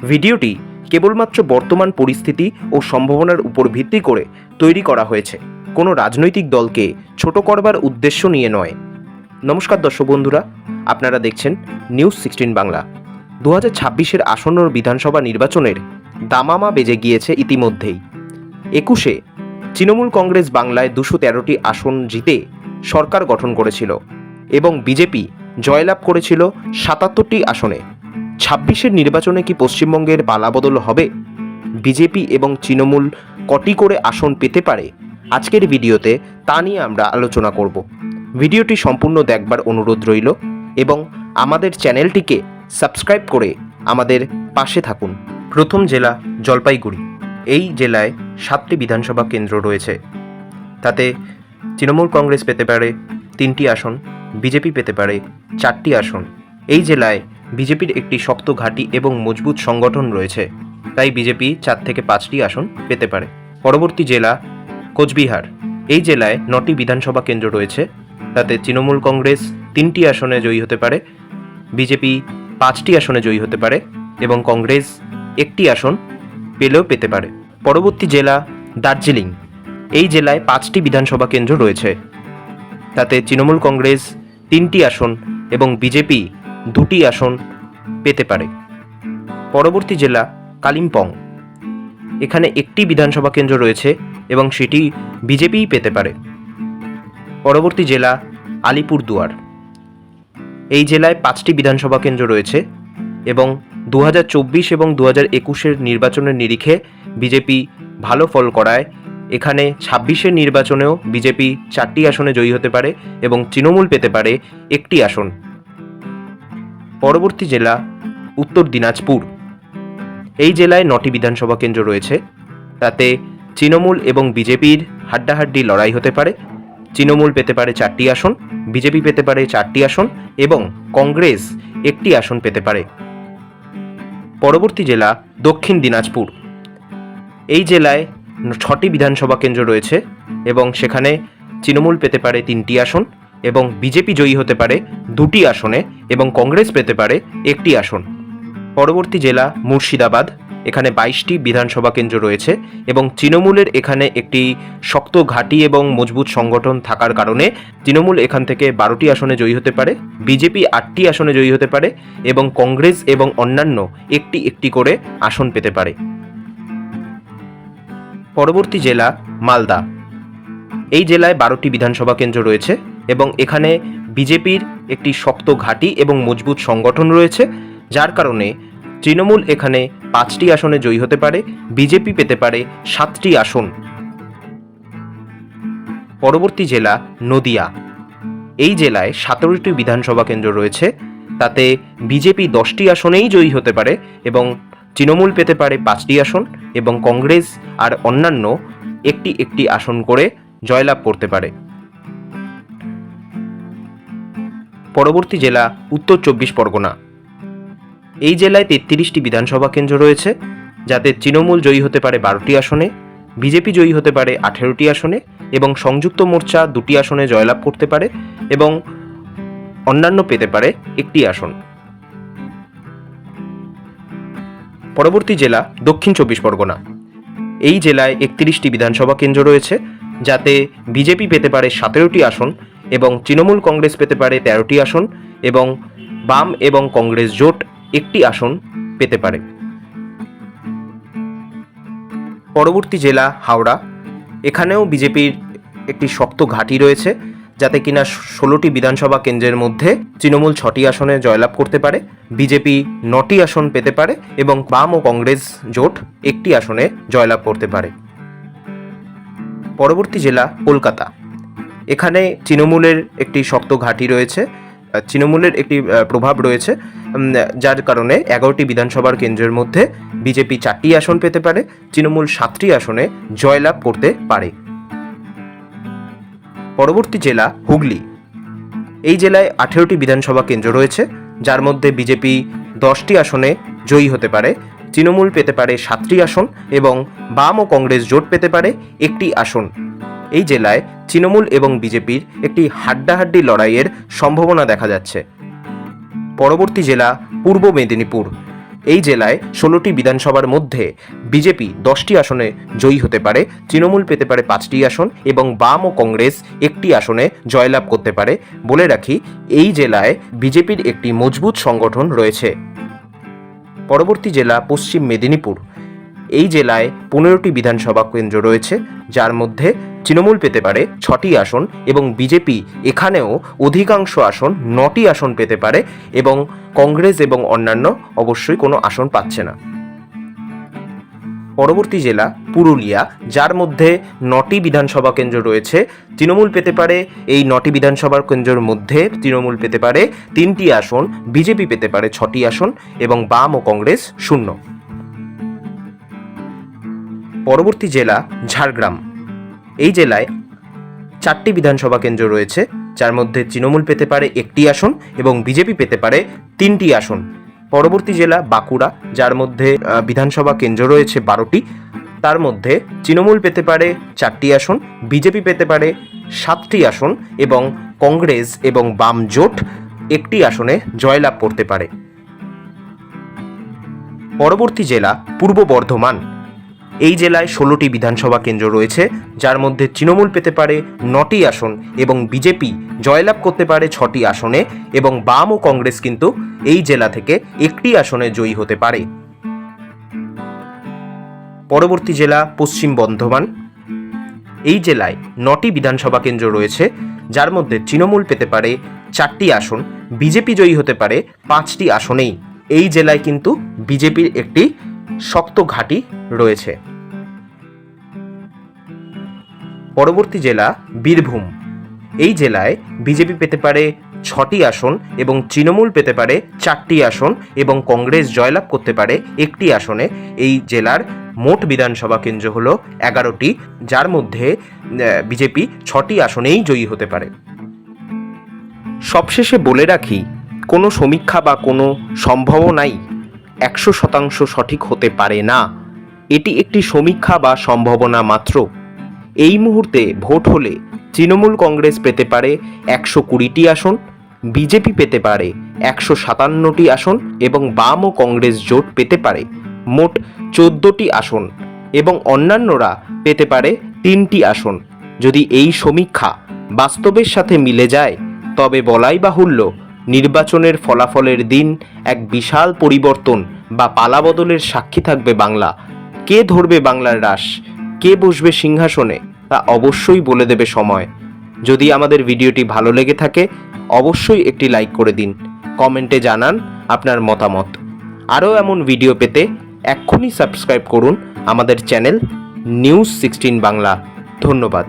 ভিডিওটি কেবলমাত্র বর্তমান পরিস্থিতি ও সম্ভাবনার উপর ভিত্তি করে তৈরি করা হয়েছে। কোনো রাজনৈতিক দলকে ছোট করবার উদ্দেশ্য নিয়ে নয়। নমস্কার দর্শক বন্ধুরা, আপনারা দেখছেন নিউজ সিক্সটিন বাংলা। দু হাজার ছাব্বিশের আসন্ন বিধানসভা নির্বাচনের দামামা বেজে গিয়েছে ইতিমধ্যেই। একুশে তৃণমূল কংগ্রেস বাংলায় দুশো তেরোটি আসন জিতে সরকার গঠন করেছিল এবং বিজেপি জয়লাভ করেছিল সাতাত্তরটি আসনে। ছাব্বিশের নির্বাচনে কি পশ্চিমবঙ্গের পালাবদল হবে? বিজেপি এবং তৃণমূল কটি করে আসন পেতে পারে? আজকের ভিডিওতে তা নিয়ে আমরা আলোচনা করব। ভিডিওটি সম্পূর্ণ দেখবার অনুরোধ রইল এবং আমাদের চ্যানেলটিকে সাবস্ক্রাইব করে আমাদের পাশে থাকুন। প্রথম জেলা জলপাইগুড়ি। এই জেলায় সাতটি বিধানসভা কেন্দ্র রয়েছে। তাতে তৃণমূল কংগ্রেস পেতে পারে তিনটি আসন, বিজেপি পেতে পারে চারটি আসন। এই জেলায় বিজেপির একটি শক্ত ঘাঁটি এবং মজবুত সংগঠন রয়েছে। তাই বিজেপি চার থেকে পাঁচটি আসন পেতে পারে। পরবর্তী জেলা কোচবিহার। এই জেলায় নটি বিধানসভা কেন্দ্র রয়েছে। তাতে তৃণমূল কংগ্রেস তিনটি আসনে জয়ী হতে পারে, বিজেপি পাঁচটি আসনে জয়ী হতে পারে এবং কংগ্রেস একটি আসন পেলেও পেতে পারে। পরবর্তী জেলা দার্জিলিং। এই জেলায় পাঁচটি বিধানসভা কেন্দ্র রয়েছে। তাতে তৃণমূল কংগ্রেস তিনটি আসন এবং বিজেপি দুটি আসন পেতে পারে। পরবর্তী জেলা কালিম্পং। এখানে একটি বিধানসভা কেন্দ্র রয়েছে এবং সেটি বিজেপিই পেতে পারে। পরবর্তী জেলা আলিপুরদুয়ার। এই জেলায় পাঁচটি বিধানসভা কেন্দ্র রয়েছে এবং দু হাজার চব্বিশ এবং দু হাজার একুশের নির্বাচনের নিরিখে বিজেপি ভালো ফল করায়। এখানে ছাব্বিশের নির্বাচনেও বিজেপি চারটি আসনে জয়ী হতে পারে এবং তৃণমূল পেতে পারে একটি আসন। পরবর্তী জেলা উত্তর দিনাজপুর। এই জেলায় নটি বিধানসভা কেন্দ্র রয়েছে। তাতে তৃণমূল এবং বিজেপির হাড্ডাহাড্ডি লড়াই হতে পারে। তৃণমূল পেতে পারে চারটি আসন, বিজেপি পেতে পারে চারটি আসন এবং কংগ্রেস একটি আসন পেতে পারে। পরবর্তী জেলা দক্ষিণ দিনাজপুর। এই জেলায় ছটি বিধানসভা কেন্দ্র রয়েছে এবং সেখানে তৃণমূল পেতে পারে তিনটি আসন এবং বিজেপি জয়ী হতে পারে দুটি আসনে এবং কংগ্রেস পেতে পারে একটি আসন। পরবর্তী জেলা মুর্শিদাবাদ, এখানে বাইশটি বিধানসভা কেন্দ্র রয়েছে এবং তৃণমূলের এখানে একটি শক্ত, ঘাঁটি এবং মজবুত সংগঠন থাকার কারণে তৃণমূল এখান থেকে বারোটি আসনে জয়ী হতে পারে, বিজেপি আটটি আসনে জয়ী হতে পারে এবং কংগ্রেস এবং অন্যান্য একটি একটি করে আসন পেতে পারে। পরবর্তী জেলা মালদা। এই জেলায় বারোটি বিধানসভা কেন্দ্র রয়েছে। এবং এখানে বিজেপির একটি শক্ত ঘাঁটি এবং মজবুত সংগঠন রয়েছে, যার কারণে তৃণমূল এখানে পাঁচটি আসনে জয়ী হতে পারে, বিজেপি পেতে পারে সাতটি আসন। পরবর্তী জেলা নদিয়া। এই জেলায় সতেরোটি বিধানসভা কেন্দ্র রয়েছে, তাতে বিজেপি দশটি আসনেই জয়ী হতে পারে এবং তৃণমূল পেতে পারে পাঁচটি আসন এবং কংগ্রেস আর অন্যান্য একটি একটি আসন করে জয়লাভ করতে পারে। পরবর্তী জেলা উত্তর চব্বিশ পরগনা। এই জেলায় তেত্রিশটি বিধানসভা কেন্দ্র রয়েছে, যাতে তৃণমূল জয়ী হতে পারে বারোটি আসনে, বিজেপি জয়ী হতে পারে আঠেরোটি আসনে এবং সংযুক্ত মোর্চা দুটি আসনে জয়লাভ করতে পারে এবং অন্যান্য পেতে পারে একটি আসন। পরবর্তী জেলা দক্ষিণ চব্বিশ পরগনা। এই জেলায় একত্রিশটি বিধানসভা কেন্দ্র রয়েছে, যাতে বিজেপি পেতে পারে সতেরোটি আসন এবং তৃণমূল কংগ্রেস পেতে পারে তেরোটি আসন এবং বাম এবং কংগ্রেস জোট একটি আসন পেতে পারে। পরবর্তী জেলা হাওড়া। এখানেও বিজেপির একটি শক্ত ঘাঁটি রয়েছে যাতে কিনা ষোলোটি বিধানসভা কেন্দ্রের মধ্যে তৃণমূল ছটি আসনে জয়লাভ করতে পারে, বিজেপি নটি আসন পেতে পারে এবং বাম ও কংগ্রেস জোট একটি আসনে জয়লাভ করতে পারে। পরবর্তী জেলা কলকাতা। এখানে তৃণমূলের একটি শক্ত ঘাঁটি রয়েছে তৃণমূলের একটি প্রভাব রয়েছে যার কারণে এগারোটি বিধানসভার কেন্দ্রের মধ্যে বিজেপি চারটি আসন পেতে পারে, তৃণমূল সাতটি আসনে জয়লাভ করতে পারে। পরবর্তী জেলা হুগলি। এই জেলায় আঠেরোটি বিধানসভা কেন্দ্র রয়েছে, যার মধ্যে বিজেপি দশটি আসনে জয়ী হতে পারে, তৃণমূল পেতে পারে সাতটি আসন এবং বাম ও কংগ্রেস জোট পেতে পারে একটি আসন। এই জেলায় তৃণমূল এবং বিজেপির একটি হাড্ডাহাড্ডি লড়াইয়ের সম্ভাবনা দেখা যাচ্ছে। পরবর্তী জেলা পূর্ব মেদিনীপুর। এই জেলায় ষোলোটি বিধানসভার মধ্যে বিজেপি দশটি আসনে জয়ী হতে পারে, তৃণমূল পেতে পারে পাঁচটি আসন এবং বাম ও কংগ্রেস একটি আসনে জয়লাভ করতে পারে। বলে রাখি, এই জেলায় বিজেপির একটি মজবুত সংগঠন রয়েছে। পরবর্তী জেলা পশ্চিম মেদিনীপুর। এই জেলায় পনেরোটি বিধানসভা কেন্দ্র রয়েছে, যার মধ্যে তৃণমূল পেতে পারে ছটি আসন এবং বিজেপি এখানেও অধিকাংশ আসন নটি আসন পেতে পারে এবং কংগ্রেস এবং অন্যান্য অবশ্যই কোনো আসন পাচ্ছে না। পরবর্তী জেলা পুরুলিয়া, যার মধ্যে নটি বিধানসভা কেন্দ্র রয়েছে, তৃণমূল পেতে পারে, এই নটি বিধানসভা কেন্দ্রের মধ্যে তৃণমূল পেতে পারে তিনটি আসন, বিজেপি পেতে পারে ছটি আসন এবং বাম ও কংগ্রেস শূন্য। পরবর্তী জেলা ঝাড়গ্রাম। এই জেলায় চারটি বিধানসভা কেন্দ্র রয়েছে, যার মধ্যে তৃণমূল পেতে পারে একটি আসন এবং বিজেপি পেতে পারে তিনটি আসন। পরবর্তী জেলা বাঁকুড়া, যার মধ্যে বিধানসভা কেন্দ্র রয়েছে বারোটি। তার মধ্যে তৃণমূল পেতে পারে চারটি আসন, বিজেপি পেতে পারে সাতটি আসন এবং কংগ্রেস এবং বাম জোট একটি আসনে জয়লাভ করতে পারে। পরবর্তী জেলা পূর্ব বর্ধমান। এই জেলায় ষোলোটি বিধানসভা কেন্দ্র রয়েছে, যার মধ্যে তৃণমূল পেতে পারে নটি আসন এবং বিজেপি জয়লাভ করতে পারে ছটি আসনে এবং বাম ও কংগ্রেস কিন্তু এই জেলা থেকে একটি আসনে জয়ী হতে পারে। পরবর্তী জেলা পশ্চিম বর্ধমান। এই জেলায় নটি বিধানসভা কেন্দ্র রয়েছে, যার মধ্যে তৃণমূল পেতে পারে চারটি আসন, বিজেপি জয়ী হতে পারে পাঁচটি আসনেই। এই জেলায় কিন্তু বিজেপির একটি শক্ত ঘাঁটি রয়েছে। পরবর্তী জেলা বীরভূম। এই জেলায় বিজেপি পেতে পারে ছটি আসন এবং তৃণমূল পেতে পারে চারটি আসন এবং কংগ্রেস জয়লাভ করতে পারে একটি আসনে। এই জেলার মোট বিধানসভা কেন্দ্র হল এগারোটি, যার মধ্যে বিজেপি ছটি আসনেই জয়ী হতে পারে। সবশেষে বলে রাখি, কোনো সমীক্ষা বা কোনো সম্ভাবনাই একশো শতাংশ সঠিক হতে পারে না। এটি একটি সমীক্ষা বা সম্ভাবনা মাত্র। এই মুহূর্তে ভোট হলে তৃণমূল কংগ্রেস পেতে পারে একশো কুড়িটি আসন, বিজেপি পেতে পারে একশো সাতান্নটি আসন এবং বাম ও কংগ্রেস জোট পেতে পারে মোট চোদ্দোটি আসন এবং অন্যান্যরা পেতে পারে তিনটি আসন। যদি এই সমীক্ষা বাস্তবের সাথে মিলে যায়, তবে বলাই বাহুল্য নির্বাচনের ফলাফলের দিন এক বিশাল পরিবর্তন বা পালাবদলের সাক্ষী থাকবে বাংলা। কে ধরবে বাংলার রাস কে বসবে সিংহাসনে তা অবশ্যই বলে দেবে সময়। যদি আমাদের ভিডিওটি ভালো লেগে থাকে, অবশ্যই একটি লাইক করে দিন। কমেন্টে জানান আপনার মতামত। আরও এমন ভিডিও পেতে এক্ষুনি সাবস্ক্রাইব করুন আমাদের চ্যানেল নিউজ সিক্সটিন বাংলা। ধন্যবাদ।